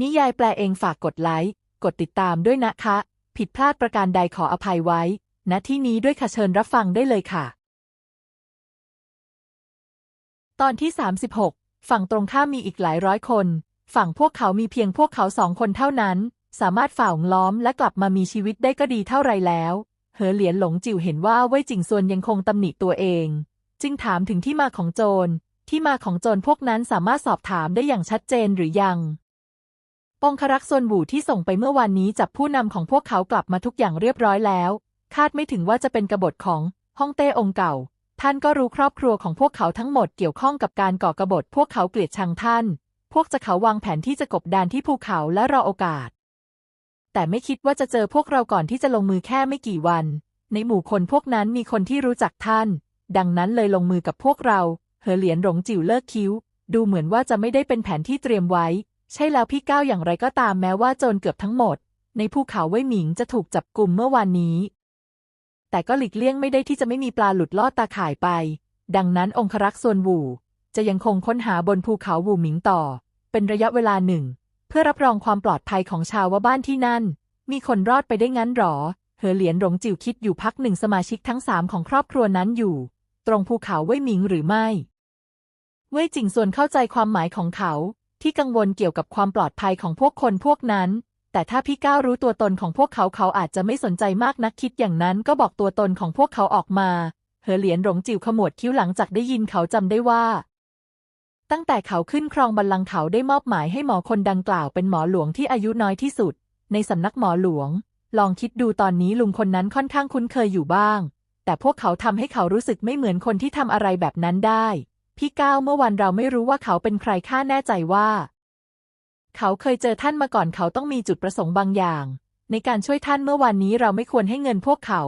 นิยายแปลเองฝากกดไลค์ กดติดตามด้วยนะคะ ผิดพลาดประการใดขออภัยไว้ ณ ที่นี้ด้วยค่ะเชิญรับฟังได้เลยค่ะ ตอนที่ 36 ฝั่งตรงข้ามมีอีกหลายร้อยคน ฝั่งพวกเขามีเพียงพวกเขาสองคนเท่านั้น สามารถฝ่าหงล้อมและกลับมามีชีวิตได้ก็ดีเท่าไรแล้วเหอเหลียนหลงจิวเห็นว่าเว่ยจิงซวนยังคงตำหนิตัวเอง จึงถามถึงที่มาของโจร ที่มาของโจรพวกนั้นสามารถสอบถามได้อย่างชัดเจนหรือยัง ปองครักษ์ซวนบูที่ส่งไปเมื่อวานนี้จับผู้นำของพวกเขากลับมาทุกอย่างเรียบร้อยแล้ว คาดไม่ถึงว่าจะเป็นกบฏของฮ่องเต้องเก่า ท่านก็รู้ครอบครัวของพวกเขาทั้งหมดเกี่ยวข้องกับการก่อกบฏพวกเขาเกลียดชังท่าน พวกจะเขาวางแผนที่จะกบดานที่ภูเขาและรอโอกาส แต่ไม่คิดว่าจะเจอพวกเราก่อนที่จะลงมือแค่ไม่กี่วัน ในหมู่คนพวกนั้นมีคนที่รู้จักท่าน ดังนั้นเลยลงมือกับพวกเรา เหอเหลียนหลงจิ๋วเลิกคิ้ว ดูเหมือนว่าจะไม่ได้เป็นแผนที่เตรียมไว้ ใช่แล้วพี่ก้าวอย่างไรก็ตามแม้ว่าโจรเกือบทั้งหมด ในภูเขาเว่ยหมิงจะถูกจับกลุ่มเมื่อวานนี้ แต่ก็หลีกเลี่ยงไม่ได้ที่จะไม่มีปลาหลุดลอดตาข่ายไป ดังนั้นองครักษ์ส่วนวูจะยังคงค้นหาบนภูเขาวูหมิงต่อ เป็นระยะเวลาหนึ่ง เพื่อรับรองความปลอดภัยของชาวว่าบ้านที่นั่น มีคนรอดไปได้งั้นหรอ เหอเหลียนหลงจิ๋วคิดอยู่พักหนึ่งสมาชิกทั้งสามของครอบครัวนั้นอยู่ ตรงภูเขาเว่ยหมิงหรือไม่ เว่ยจิงส่วนเข้าใจความหมายของเขา ที่กังวลเกี่ยวกับความปลอดภัยของพวกคนพวกนั้น แต่ถ้าพี่ก้าวรู้ตัวตนของพวกเขาเขาอาจจะไม่สนใจมากนักคิดอย่างนั้นก็บอกตัวตนของพวกเขาออกมา เหอเหลียนหลงจิ๋วขมวดคิ้วหลังจากได้ยินเขาจำได้ว่า ตั้งแต่เขาขึ้นครองบัลลังก์เขาได้มอบหมายให้หมอคนดังกล่าวเป็นหมอหลวงที่อายุน้อยที่สุด ในสำนักหมอหลวง ลองคิดดูตอนนี้ลุงคนนั้นค่อนข้างคุ้นเคยอยู่บ้าง แต่พวกเขาทำให้เขารู้สึกไม่เหมือนคนที่ทำอะไรแบบนั้นได้ พี่ก้าวเมื่อวันเราไม่รู้ว่าเขาเป็นใครข้าแน่ใจว่า เขาเคยเจอท่านมาก่อนเขาต้องมีจุดประสงค์บางอย่าง ในการช่วยท่านเมื่อวานนี้เราไม่ควรให้เงินพวกเขา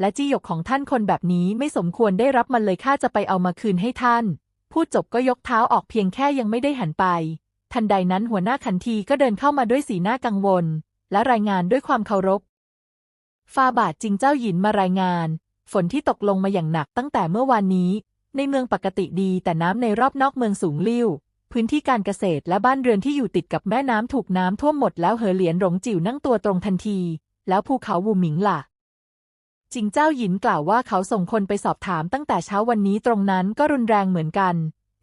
และจี้หยกของท่านคนแบบนี้ไม่สมควรได้รับมันเลยข้าจะไปเอามาคืนให้ท่าน พูดจบก็ยกเท้าออกเพียงแค่ยังไม่ได้หันไป ทันใดนั้นหัวหน้าขันทีก็เดินเข้ามาด้วยสีหน้ากังวล และรายงานด้วยความเคารพฟาบาทจริงเจ้าหยินมารายงาน ฝนที่ตกลงมาอย่างหนักตั้งแต่เมื่อวานนี้ ในเมืองปกติดีแต่น้ำในรอบนอกเมืองสูงลิ่ว พื้นที่การเกษตรและบ้านเรือนที่อยู่ติดกับแม่น้ำถูกน้ำท่วมหมดแล้วเหอเหลียนหลงจิ๋วนั่งตัวตรงทันที แล้วภูเขาวูหมิงล่ะจิงเจ้าหยินกล่าวว่าเขาส่งคนไปสอบถามตั้งแต่เช้าวันนี้ตรงนั้นก็รุนแรงเหมือนกัน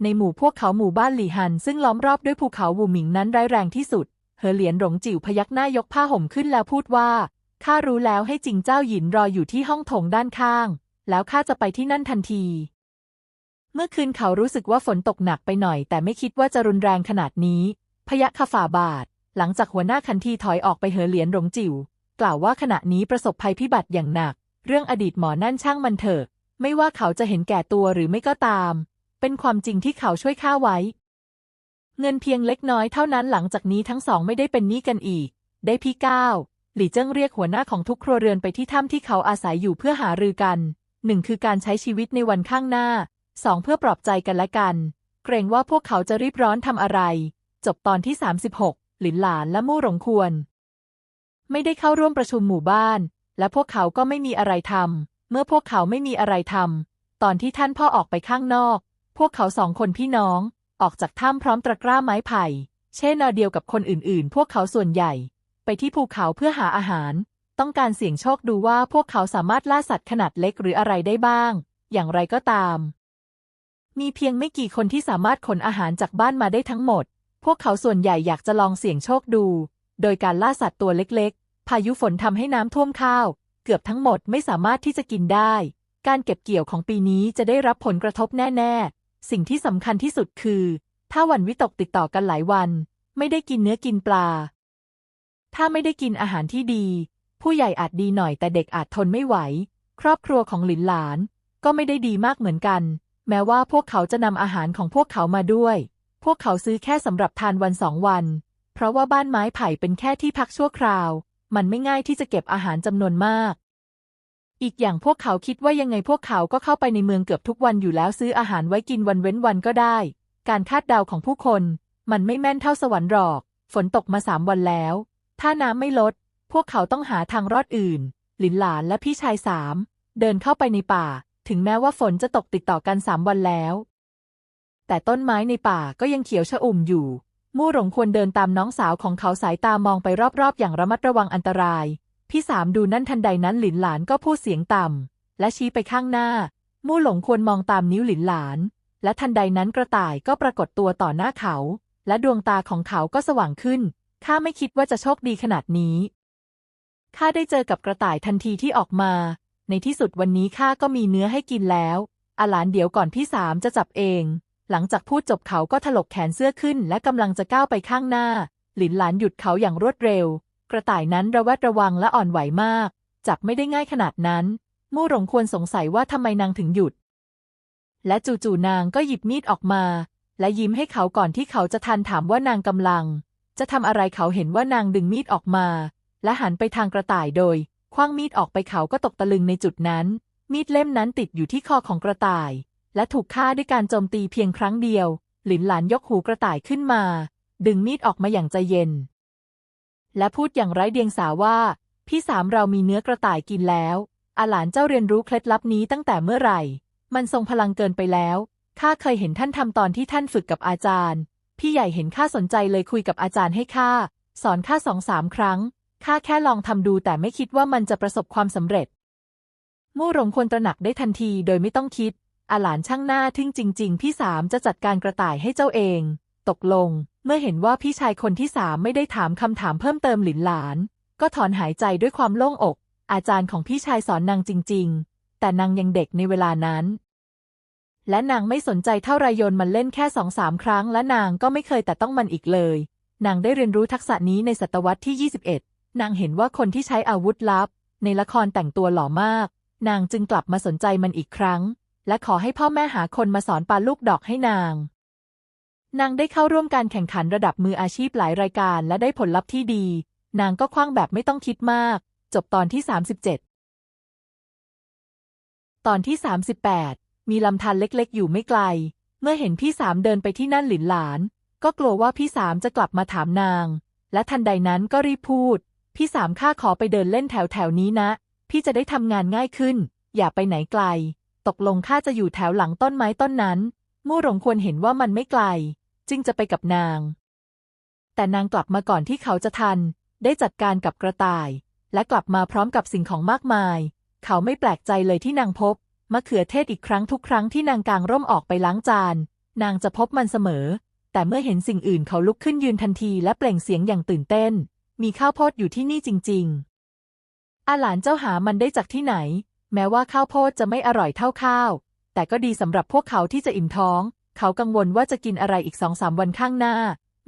ในหมู่พวกเขาหมู่บ้านหลี่ฮัน ซึ่งล้อมรอบด้วยภูเขาวูหมิงนั้นร้ายแรงที่สุด เหอเหลียนหลงจิ๋วพยักหน้ายกผ้าห่มขึ้นแล้วพูดว่าข้ารู้แล้วให้จิงเจ้าหยินรออยู่ที่ห้องโถงด้านข้าง แล้วข้าจะไปที่นั่นทันที เมื่อคืนเขารู้สึกว่าฝนตกหนักไปหน่อย แต่ไม่คิดว่าจะรุนแรงขนาดนี้ พยักขฝ่าบาท หลังจากหัวหน้าคันทีถอยออกไปเหอเหลียนหลงจิ๋วกล่าวว่าขณะนี้ประสบภัยพิบัติอย่างหนัก เรื่องอดีตหมอนั่นช่างมันเถอะ ไม่ว่าเขาจะเห็นแก่ตัวหรือไม่ก็ตาม เป็นความจริงที่เขาช่วยข้าไว้ เงินเพียงเล็กน้อยเท่านั้นหลังจากนี้ทั้งสองไม่ได้เป็นหนี้กันอีก ได้พี่ก้าวหลี่เจิ้งเรียกหัวหน้าของทุกครัวเรือนไปที่ถ้ำที่เขาอาศัยอยู่เพื่อหารือกันหนึ่งคือการใช้ชีวิตในวันข้างหน้า สองเพื่อปลอบใจกันและกัน เกรงว่าพวกเขาจะรีบร้อนทำอะไร จบตอนที่ 36 หลินหลานและมู่หลงควร ไม่ได้เข้าร่วมประชุมหมู่บ้าน และพวกเขาก็ไม่มีอะไรทำเมื่อพวกเขาไม่มีอะไรทำตอนที่ท่านพ่อออกไปข้างนอก พวกเขาสองคนพี่น้อง ออกจากถ้ำพร้อมตะกร้าไม้ไผ่ เช่นเดียวกับคนอื่นๆ พวกเขาส่วนใหญ่ ไปที่ภูเขาเพื่อหาอาหาร ต้องการเสี่ยงโชคดูว่าพวกเขาสามารถล่าสัตว์ขนาดเล็กหรืออะไรได้บ้าง อย่างไรก็ตาม มีเพียงไม่กี่คนที่สามารถขนอาหารจากบ้านมาได้ทั้งหมด พวกเขาส่วนใหญ่อยากจะลองเสี่ยงโชคดู โดยการล่าสัตว์ตัวเล็กๆ พายุฝนทำให้น้ำท่วมข้าว เกือบทั้งหมดไม่สามารถที่จะกินได้ การเก็บเกี่ยวของปีนี้จะได้รับผลกระทบแน่ๆ สิ่งที่สำคัญที่สุดคือ ถ้าวันวิตกติดต่อกันหลายวัน ไม่ได้กินเนื้อกินปลา ถ้าไม่ได้กินอาหารที่ดี ผู้ใหญ่อาจดีหน่อยแต่เด็กอาจทนไม่ไหว ครอบครัวของหลินหลาน ก็ไม่ได้ดีมากเหมือนกัน แม้ว่าพวกเขาจะนำอาหารของพวกเขามาด้วย พวกเขาซื้อแค่สำหรับทานวันสองวัน เพราะว่าบ้านไม้ไผ่เป็นแค่ที่พักชั่วคราว มันไม่ง่ายที่จะเก็บอาหารจำนวนมาก อีกอย่างพวกเขาคิดว่ายังไงพวกเขาก็เข้าไปในเมืองเกือบทุกวันอยู่แล้วซื้ออาหารไว้กินวันเว้นวันก็ได้ การคาดเดาของผู้คน มันไม่แม่นเท่าสวรรค์หรอก ฝนตกมาสามวันแล้ว ถ้าน้ำไม่ลด พวกเขาต้องหาทางรอดอื่น หลินหลานและพี่ชายสามเดินเข้าไปในป่า ถึงแม้ว่าฝนจะตกติดต่อกันสามวันแล้ว แต่ต้นไม้ในป่าก็ยังเขียวชอุ่มอยู่ มู่หลงควรเดินตามน้องสาวของเขาสายตามองไปรอบๆ อย่างระมัดระวังอันตราย พี่สามดูนั่นทันใดนั้นหลินหลานก็พูดเสียงต่ำและชี้ไปข้างหน้า มู่หลงควรมองตามนิ้วหลินหลาน และทันใดนั้นกระต่ายก็ปรากฏตัวต่อหน้าเขา และดวงตาของเขาก็สว่างขึ้นข้าไม่คิดว่าจะโชคดีขนาดนี้ข้าได้เจอกับกระต่ายทันทีที่ออกมา ในที่สุดวันนี้ข้าก็มีเนื้อให้กินแล้ว อาหลานเดี๋ยวก่อนพี่สามจะจับเอง หลังจากพูดจบเขาก็ถลกแขนเสื้อขึ้น และกำลังจะก้าวไปข้างหน้า หลินหลานหยุดเขาอย่างรวดเร็ว กระต่ายนั้นระแวดระวังและอ่อนไหวมาก จับไม่ได้ง่ายขนาดนั้น มู่หลงควรสงสัยว่าทำไมนางถึงหยุด และจู่ๆนางก็หยิบมีดออกมา และยิ้มให้เขาก่อนที่เขาจะทันถามว่านางกำลัง จะทำอะไรเขาเห็นว่านางดึงมีดออกมา และหันไปทางกระต่ายโดย คว้างมีดออกไปเขาก็ตกตะลึงในจุดนั้น มีดเล่มนั้นติดอยู่ที่คอของกระต่าย และถูกฆ่าด้วยการโจมตีเพียงครั้งเดียว หลินหลานยกหูกระต่ายขึ้นมา ดึงมีดออกมาอย่างใจเย็น และพูดอย่างไร้เดียงสาว่า พี่สามเรามีเนื้อกระต่ายกินแล้วอาหลานเจ้าเรียนรู้เคล็ดลับนี้ตั้งแต่เมื่อไหร่ มันทรงพลังเกินไปแล้วข้าเคยเห็นท่านทำตอนที่ท่านฝึกกับอาจารย์ พี่ใหญ่เห็นข้าสนใจเลยคุยกับอาจารย์ให้ข้าสอนข้าสองสามครั้ง ข้าแค่ลองทำดูแต่ไม่คิดว่ามันจะประสบความสำเร็จ มู่หลงควรตระหนักได้ทันทีโดยไม่ต้องคิด อาหลานช่างหน้าทึ่งจริง ๆ พี่สามจะจัดการกระต่ายให้เจ้าเอง ตกลง เมื่อเห็นว่าพี่ชายคนที่สามไม่ได้ถามคำถามเพิ่มเติมหลินหลาน ก็ถอนหายใจด้วยความโล่งอก อาจารย์ของพี่ชายสอนนางจริง ๆ แต่นางยังเด็กในเวลานั้น และนางไม่สนใจเท่าไรโยนมันเล่นแค่สองสามครั้งและนางก็ไม่เคยแต่ต้องมันอีกเลย นางได้เรียนรู้ทักษะนี้ในศตวรรษที่ 21 นางเห็นว่าคนที่ใช้อาวุธลับ ในละครแต่งตัวหล่อมาก นางจึงกลับมาสนใจมันอีกครั้ง และขอให้พ่อแม่หาคนมาสอนปาลูกดอกให้นาง นางได้เข้าร่วมการแข่งขันระดับมืออาชีพหลายรายการและได้ผลลัพธ์ที่ดี นางก็คว้างแบบไม่ต้องคิดมาก จบตอนที่ 37 ตอนที่ 38 มีลำธารเล็กๆ อยู่ไม่ไกล เมื่อเห็นพี่สามเดินไปที่นั่นหลินหลาน ก็กลัวว่าพี่สามจะกลับมาถามนางและทันใดนั้นก็รีบพูด พี่สามข้าขอไปเดินเล่นแถวแถวนี้นะ พี่จะได้ทำงานง่ายขึ้น อย่าไปไหนไกล ตกลงข้าจะอยู่แถวหลังต้นไม้ต้นนั้นมู่หลงควรเห็นว่ามันไม่ไกล จึงจะไปกับนาง แต่นางกลับมาก่อนที่เขาจะทัน ได้จัดการกับกระต่าย และกลับมาพร้อมกับสิ่งของมากมาย เขาไม่แปลกใจเลยที่นางพบมะเขือเทศอีกครั้งทุกครั้งที่นางกางร่มออกไปล้างจาน นางจะพบมันเสมอ แต่เมื่อเห็นสิ่งอื่นเขาลุกขึ้นยืนทันทีและเปล่งเสียงอย่างตื่นเต้น มีข้าวโพดอยู่ที่นี่จริง ๆ อาหลานเจ้าหามันได้จากที่ไหน แม้ว่าข้าวโพดจะไม่อร่อยเท่าข้าว แต่ก็ดีสำหรับพวกเขาที่จะอิ่มท้อง เขากังวลว่าจะกินอะไรอีกสองสามวันข้างหน้า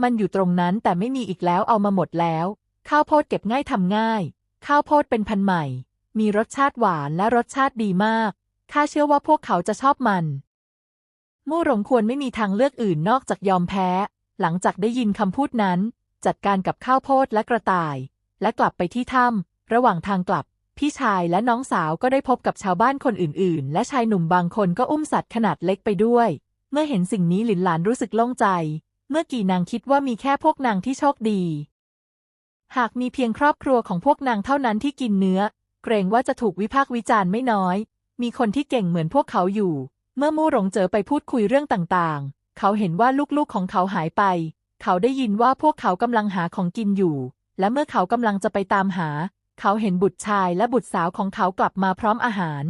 มันอยู่ตรงนั้นแต่ไม่มีอีกแล้วเอามาหมดแล้ว ข้าวโพดเก็บง่ายทำง่าย ข้าวโพดเป็นพันธุ์ใหม่ มีรสชาติหวานและรสชาติดีมาก ข้าเชื่อว่าพวกเขาจะชอบมันมู่หลงควรไม่มีทางเลือกอื่นนอกจากยอมแพ้ หลังจากได้ยินคำพูดนั้น จัดการกับข้าวโพดและกระต่าย และกลับไปที่ถ้ำระหว่างทางกลับ พี่ชายและน้องสาวก็ได้พบกับชาวบ้านคนอื่น ๆ และชายหนุ่มบางคนก็อุ้มสัตว์ขนาดเล็กไปด้วย เมื่อเห็นสิ่งนี้หลินหลานรู้สึกโล่งใจ เมื่อกี่นางคิดว่ามีแค่พวกนางที่โชคดี หากมีเพียงครอบครัวของพวกนางเท่านั้นที่กินเนื้อ เกรงว่าจะถูกวิพากษ์วิจารณ์ไม่น้อย มีคนที่เก่งเหมือนพวกเขาอยู่ เมื่อมู่หลงเจอไปพูดคุยเรื่องต่าง ๆ เขาเห็นว่าลูก ๆ ของเขาหายไป เขาได้ยินว่าพวกเขากำลังหาของกินอยู่ และเมื่อเขากำลังจะไปตามหา เขาเห็นบุตรชายและบุตรสาวของเขากลับมาพร้อมอาหาร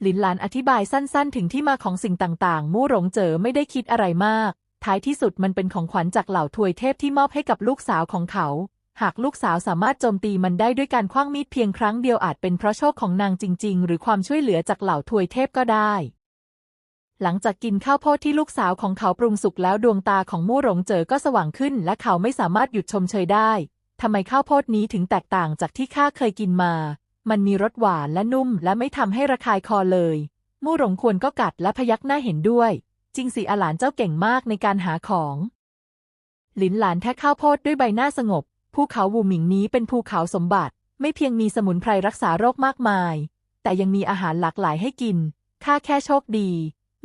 หลินหลานอธิบายสั้นๆ ถึงที่มาของสิ่งต่างๆ มู่หลงเจอไม่ได้คิดอะไรมาก ท้ายที่สุดมันเป็นของขวัญจากเหล่าทวยเทพที่มอบให้กับลูกสาวของเขา หากลูกสาวสามารถโจมตีมันได้ด้วยการคว้างมีดเพียงครั้งเดียวอาจเป็นเพราะโชคของนางจริง ๆ หรือความช่วยเหลือจากเหล่าทวยเทพก็ได้ หลังจากกินข้าวโพดที่ลูกสาวของเขาปรุงสุกแล้วดวงตาของมู่หลงเจอก็สว่างขึ้น และเขาไม่สามารถหยุดชมเชยได้ทำไมข้าวโพดนี้ถึงแตกต่างจากที่ข้าเคยกินมา มันมีรสหวานและนุ่ม และไม่ทำให้ระคายคอเลย มู่หลงควรก็กัดและพยักหน้าเห็นด้วย จริงสิอาหลานเจ้าเก่งมากในการหาของ หลินหลานแทะข้าวโพดด้วยใบหน้าสงบ ภูเขาวูหมิงนี้เป็นภูเขาสมบัติ ไม่เพียงมีสมุนไพรรักษาโรคมากมาย แต่ยังมีอาหารหลากหลายให้กิน ข้าแค่โชคดี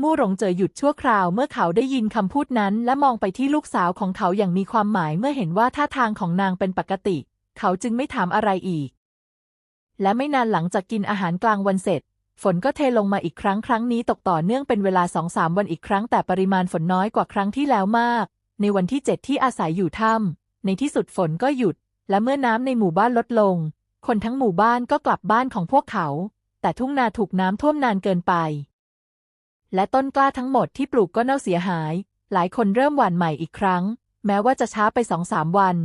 มู่หลงเจอหยุดชั่วคราวเมื่อเขาได้ยินคำพูดนั้น และมองไปที่ลูกสาวของเขาอย่างมีความหมายเมื่อเห็นว่าท่าทางของนางเป็นปกติ เขาจึงไม่ถามอะไรอีก และไม่นานหลังจากกินอาหารกลางวันเสร็จ ฝนก็เทลงมาอีกครั้งครั้งนี้ตกต่อเนื่องเป็นเวลาสองสามวันอีกครั้งแต่ปริมาณฝนน้อยกว่าครั้งที่แล้วมาก ในวันที่เจ็ดที่อาศัยอยู่ถ้ำในที่สุดฝนก็หยุด และเมื่อน้ำในหมู่บ้านลดลง คนทั้งหมู่บ้านก็กลับบ้านของพวกเขา แต่ทุ่งนาถูกน้ำท่วมนานเกินไป และต้นกล้าทั้งหมดที่ปลูกก็เน่าเสียหาย หลายคนเริ่มหว่านใหม่อีกครั้ง แม้ว่าจะช้าไปสองสามวัน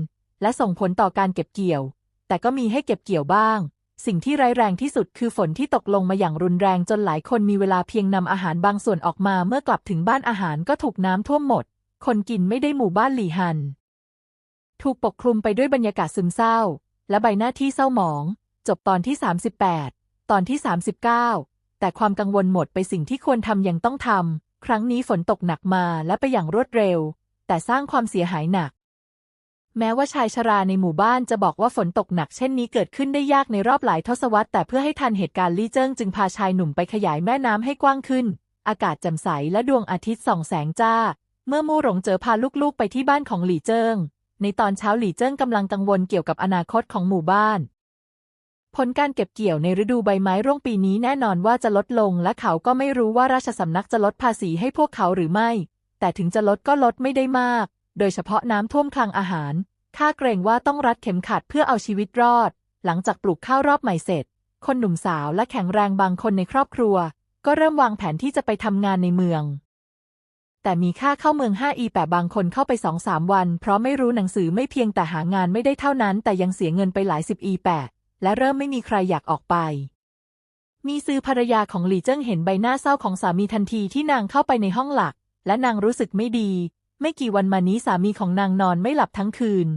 และส่งผลต่อการเก็บเกี่ยว แต่ก็มีให้เก็บเกี่ยวบ้าง สิ่งที่ร้ายแรงที่สุดคือฝนที่ตกลงมาอย่างรุนแรงจนหลายคนมีเวลาเพียงนำอาหารบางส่วนออกมาเมื่อกลับถึงบ้านอาหารก็ถูกน้ำท่วมหมด คนกินไม่ได้หมู่บ้านหลี่ฮัน ถูกปกคลุมไปด้วยบรรยากาศซึมเศร้า และใบหน้าที่เศร้าหมอง จบตอนที่ 38 ตอนที่ 39 แต่ความกังวลหมดไปสิ่งที่ควรทำยังต้องทำ ครั้งนี้ฝนตกหนักมาและไปอย่างรวดเร็ว แต่สร้างความเสียหายหนัก แม้ว่าชายชราในหมู่บ้านจะบอกว่าฝนตกหนักเช่นนี้เกิดขึ้นได้ยากในรอบหลายทศวรรษแต่เพื่อให้ทันเหตุการณ์ลี่เจิ้งจึงพาชายหนุ่มไปขยายแม่น้ำให้กว้างขึ้น อากาศแจ่มใสและดวงอาทิตย์ส่องแสงจ้า เมื่อมู่หลงเจอพาลูกๆ ไปที่บ้านของหลี่เจิ้งในตอนเช้าหลี่เจิ้งกำลังกังวลเกี่ยวกับอนาคตของหมู่บ้าน ผลการเก็บเกี่ยวในฤดูใบไม้ร่วงปีนี้แน่นอนว่าจะลดลง และเขาก็ไม่รู้ว่าราชสำนักจะลดภาษีให้พวกเขาหรือไม่ แต่ถึงจะลดก็ลดไม่ได้มาก โดยเฉพาะน้ำท่วมคลังอาหารข้าเกรงว่าต้องรัดเข็มขัดเพื่อเอาชีวิตรอด หลังจากปลูกข้าวรอบใหม่เสร็จ คนหนุ่มสาวและแข็งแรงบางคนในครอบครัว ก็เริ่มวางแผนที่จะไปทำงานในเมือง แต่มีค่าเข้าเมือง 5 อีแปบางคนเข้าไป2-3วัน เพราะไม่รู้หนังสือไม่เพียงแต่หางานไม่ได้เท่านั้น แต่ยังเสียเงินไปหลายสิบอีแปด และเริ่มไม่มีใครอยากออกไป มีซือภรรยาของหลี่เจิ้งเห็นใบหน้าเศร้าของสามีทันทีที่นางเข้าไปในห้องหลัก และนางรู้สึกไม่ดี ไม่กี่วันมานี้สามีของนางนอนไม่หลับทั้งคืน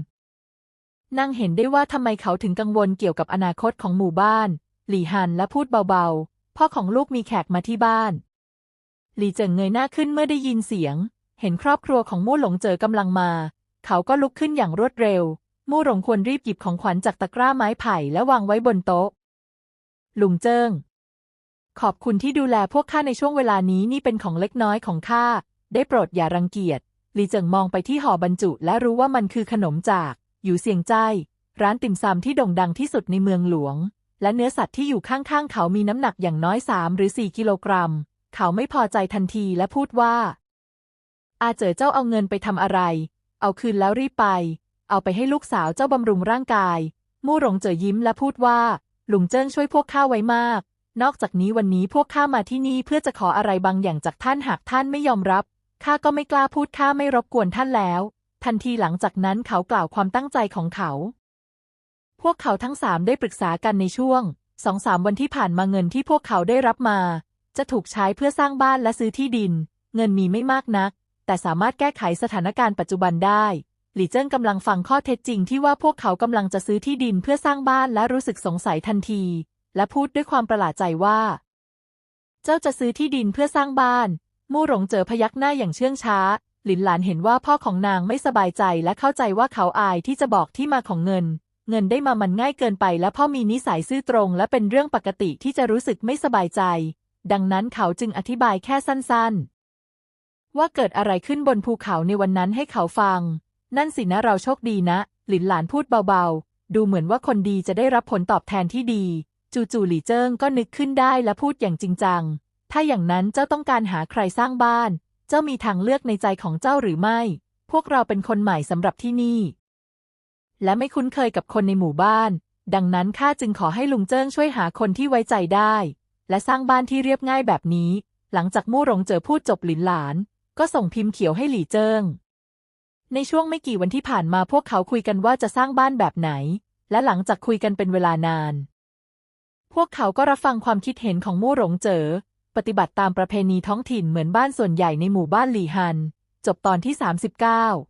นางเห็นได้ว่าทำไมเขาถึงกังวลเกี่ยวกับอนาคตของหมู่บ้าน หลี่ฮันและพูดเบาๆ พ่อของลูกมีแขกมาที่บ้าน หลี่เจิงเงยหน้าขึ้นเมื่อได้ยินเสียง เห็นครอบครัวของมู่หลงเจอกำลังมา เขาก็ลุกขึ้นอย่างรวดเร็ว มู่หลงควรรีบหยิบของขวัญจากตะกร้าไม้ไผ่และวางไว้บนโต๊ะ ลุงเจิ้ง ขอบคุณที่ดูแลพวกข้าในช่วงเวลานี้นี่เป็นของเล็กน้อยของข้า ได้โปรดอย่ารังเกียจหลีเจิงมองไปที่ห่อบรรจุและรู้ว่ามันคือขนมจากอยู่เสียงใจ ร้านติ่มซำที่โด่งดังที่สุดในเมืองหลวง และเนื้อสัตว์ที่อยู่ข้างๆเขามีน้ำหนักอย่างน้อยสามหรือสี่กิโลกรัม เขาไม่พอใจทันทีและพูดว่า อาเจ๋อเจ้าเอาเงินไปทำอะไร เอาคืนแล้วรีบไป เอาไปให้ลูกสาวเจ้าบำรุงร่างกาย มู่หลงเจ๋อยิ้มและพูดว่าลุงเจิ้งช่วยพวกข้าไว้มาก นอกจากนี้วันนี้พวกข้ามาที่นี่เพื่อจะขออะไรบางอย่างจากท่านหากท่านไม่ยอมรับข้าก็ไม่กล้าพูดข้าไม่รบกวนท่านแล้ว ทันทีหลังจากนั้นเขากล่าวความตั้งใจของเขา พวกเขาทั้งสามได้ปรึกษากันในช่วงสองสามวันที่ผ่านมาเงินที่พวกเขาได้รับมา จะถูกใช้เพื่อสร้างบ้านและซื้อที่ดิน เงินมีไม่มากนัก แต่สามารถแก้ไขสถานการณ์ปัจจุบันได้ หลี่เจิ้งกำลังฟังข้อเท็จจริงที่ว่าพวกเขากำลังจะซื้อที่ดินเพื่อสร้างบ้านและรู้สึกสงสัยทันที และพูดด้วยความประหลาดใจว่า เจ้าจะซื้อที่ดินเพื่อสร้างบ้าน มู่หลงเจอพยักหน้าอย่างเชื่องช้า หลินหลานเห็นว่าพ่อของนางไม่สบายใจและเข้าใจว่าเขาอายที่จะบอกที่มาของเงิน เงินได้มามันง่ายเกินไป และพ่อมีนิสัยซื่อตรง และเป็นเรื่องปกติที่จะรู้สึกไม่สบายใจ ดังนั้นเขาจึงอธิบายแค่สั้นๆ ว่าเกิดอะไรขึ้นบนภูเขาในวันนั้นให้เขาฟัง นั่นสินะเราโชคดีนะ หลินหลานพูดเบาๆ ดูเหมือนว่าคนดีจะได้รับผลตอบแทนที่ดี จู่ๆหลี่เจิ้งก็นึกขึ้นได้และพูดอย่างจริงจัง ถ้าอย่างนั้นเจ้าต้องการหาใครสร้างบ้าน เจ้ามีทางเลือกในใจของเจ้าหรือไม่ พวกเราเป็นคนใหม่สำหรับที่นี่ และไม่คุ้นเคยกับคนในหมู่บ้าน ดังนั้นข้าจึงขอให้ลุงเจิ้งช่วยหาคนที่ไว้ใจได้ และสร้างบ้านที่เรียบง่ายแบบนี้ หลังจากมู่หลงเจอพูดจบหลินหลาน ก็ส่งพิมพ์เขียวให้หลี่เจิ้ง ในช่วงไม่กี่วันที่ผ่านมาพวกเขาคุยกันว่าจะสร้างบ้านแบบไหน และหลังจากคุยกันเป็นเวลานาน พวกเขาก็รับฟังความคิดเห็นของมู่หลงเจอปฏิบัติตามประเพณีท้องถิ่นเหมือนบ้านส่วนใหญ่ในหมู่บ้านหลี่ฮัน จบตอนที่ 39